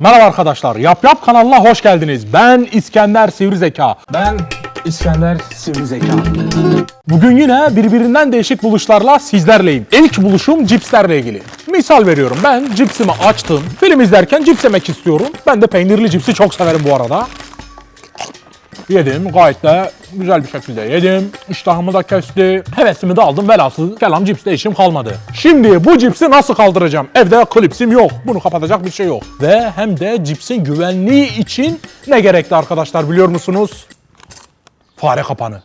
Merhaba arkadaşlar, Yap Yap kanalına hoş geldiniz. Ben İskender Sivrizeka. Ben İskender Sivri Zeka. Bugün yine birbirinden değişik buluşlarla sizlerleyim. İlk buluşum cipslerle ilgili. Misal veriyorum ben cipsimi açtım. Film izlerken cips yemek istiyorum. Ben de peynirli cipsi çok severim bu arada. Yedim gayet de güzel bir şekilde yedim. İştahımı da kesti. Hevesimi de aldım. Velhasıl kelam cipste işim kalmadı. Şimdi bu cipsi nasıl kaldıracağım? Evde klipsim yok. Bunu kapatacak bir şey yok. Ve hem de cipsin güvenliği için ne gerekli arkadaşlar biliyor musunuz? Fare kapanı.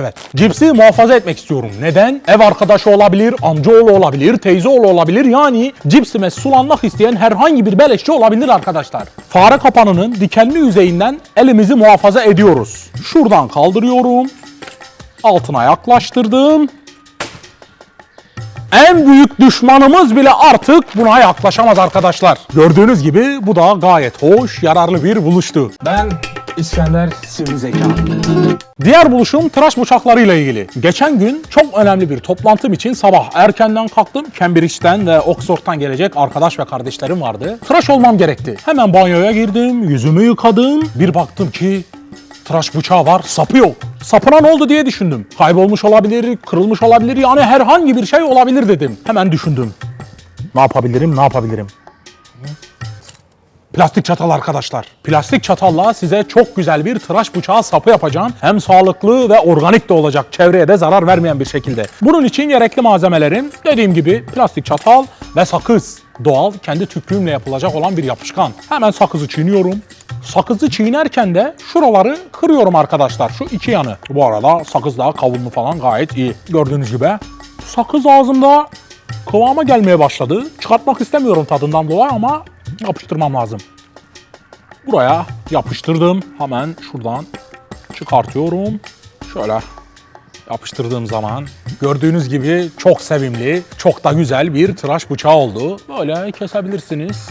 Evet. Cipsi muhafaza etmek istiyorum. Neden? Ev arkadaşı olabilir, amcaoğlu olabilir, teyzeoğlu olabilir. Yani cipsime sulanmak isteyen herhangi bir beleşçi olabilir arkadaşlar. Fare kapanının dikenli yüzeyinden elimizi muhafaza ediyoruz. Şuradan kaldırıyorum. Altına yaklaştırdım. En büyük düşmanımız bile artık buna yaklaşamaz arkadaşlar. Gördüğünüz gibi bu da gayet hoş, yararlı bir buluştu. Ben İskender Sivri. Diğer buluşum tıraş bıçaklarıyla ilgili. Geçen gün çok önemli bir toplantım için sabah erkenden kalktım. Cambridge'den ve Oxford'dan gelecek arkadaş ve kardeşlerim vardı. Tıraş olmam gerekti. Hemen banyoya girdim, yüzümü yıkadım. Bir baktım ki tıraş bıçağı var, sapı yok. Sapına ne oldu diye düşündüm. Kaybolmuş olabilir, kırılmış olabilir yani herhangi bir şey olabilir dedim. Hemen düşündüm. Ne yapabilirim, ne yapabilirim? Plastik çatal arkadaşlar. Plastik çatalla size çok güzel bir tıraş bıçağı sapı yapacağım. Hem sağlıklı ve organik de olacak. Çevreye de zarar vermeyen bir şekilde. Bunun için gerekli malzemelerim dediğim gibi plastik çatal ve sakız. Doğal kendi tüplüğümle yapılacak olan bir yapışkan. Hemen sakızı çiğniyorum. Sakızı çiğnerken de şuraları kırıyorum arkadaşlar. Şu iki yanı. Bu arada sakız daha kavunlu falan gayet iyi. Gördüğünüz gibi. Sakız ağzımda kıvama gelmeye başladı. Çıkartmak istemiyorum tadından dolayı ama yapıştırmam lazım. Buraya yapıştırdım. Hemen şuradan çıkartıyorum. Şöyle yapıştırdığım zaman gördüğünüz gibi çok sevimli, çok da güzel bir tıraş bıçağı oldu. Böyle kesebilirsiniz.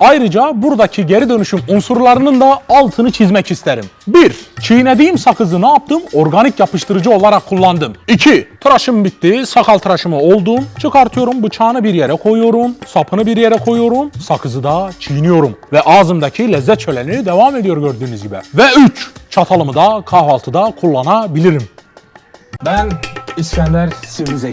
Ayrıca buradaki geri dönüşüm unsurlarının da altını çizmek isterim. 1. Çiğnediğim sakızı ne yaptım? Organik yapıştırıcı olarak kullandım. 2. Tıraşım bitti. Sakal tıraşımı oldum. Çıkartıyorum bıçağını bir yere koyuyorum. Sapını bir yere koyuyorum. Sakızı da çiğniyorum. Ve ağzımdaki lezzet şöleni devam ediyor gördüğünüz gibi. Ve 3. Çatalımı da kahvaltıda kullanabilirim. Ben İskender Sivri.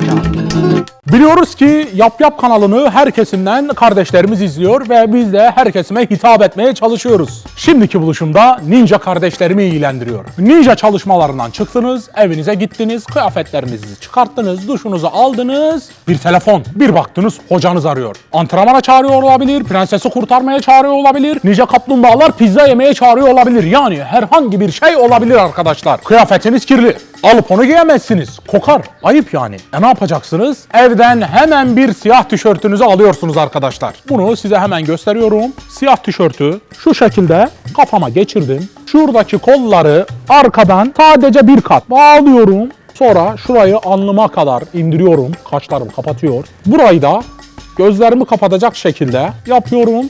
Biliyoruz ki Yap Yap kanalını her kesimden kardeşlerimiz izliyor ve biz de her kesime hitap etmeye çalışıyoruz. Şimdiki buluşumda ninja kardeşlerimi ilgilendiriyor. Ninja çalışmalarından çıktınız, evinize gittiniz, kıyafetlerinizi çıkarttınız, duşunuzu aldınız. Bir telefon, bir baktınız hocanız arıyor. Antrenmana çağırıyor olabilir, prensesi kurtarmaya çağırıyor olabilir, ninja kaplumbağalar pizza yemeye çağırıyor olabilir. Yani herhangi bir şey olabilir arkadaşlar. Kıyafetiniz kirli. Alıp onu giyemezsiniz. Kokar. Ayıp yani. E ne yapacaksınız? Evden hemen bir siyah tişörtünüzü alıyorsunuz arkadaşlar. Bunu size hemen gösteriyorum. Siyah tişörtü şu şekilde kafama geçirdim. Şuradaki kolları arkadan sadece bir kat bağlıyorum. Sonra şurayı alnıma kadar indiriyorum. Kaşlarım kapatıyor. Burayı da gözlerimi kapatacak şekilde yapıyorum.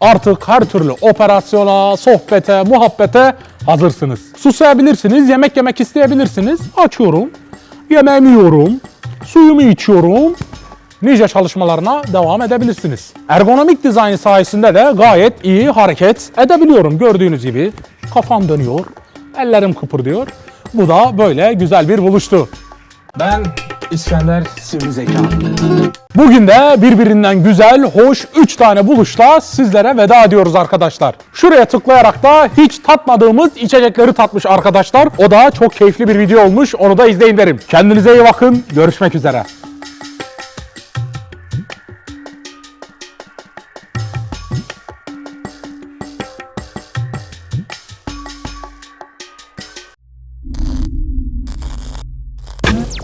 Artık her türlü operasyona, sohbete, muhabbete hazırsınız. Susayabilirsiniz, yemek yemek isteyebilirsiniz. Açıyorum, yemeğimi yiyorum, suyumu içiyorum. Ninja çalışmalarına devam edebilirsiniz. Ergonomik dizayn sayesinde de gayet iyi hareket edebiliyorum. Gördüğünüz gibi kafam dönüyor, ellerim kıpırdıyor. Bu da böyle güzel bir buluştu. Ben İskender Sivri. Bugün de birbirinden güzel, hoş 3 tane buluşla sizlere veda ediyoruz arkadaşlar. Şuraya tıklayarak da hiç tatmadığımız içecekleri tatmış arkadaşlar. O da çok keyifli bir video olmuş. Onu da izleyin derim. Kendinize iyi bakın. Görüşmek üzere.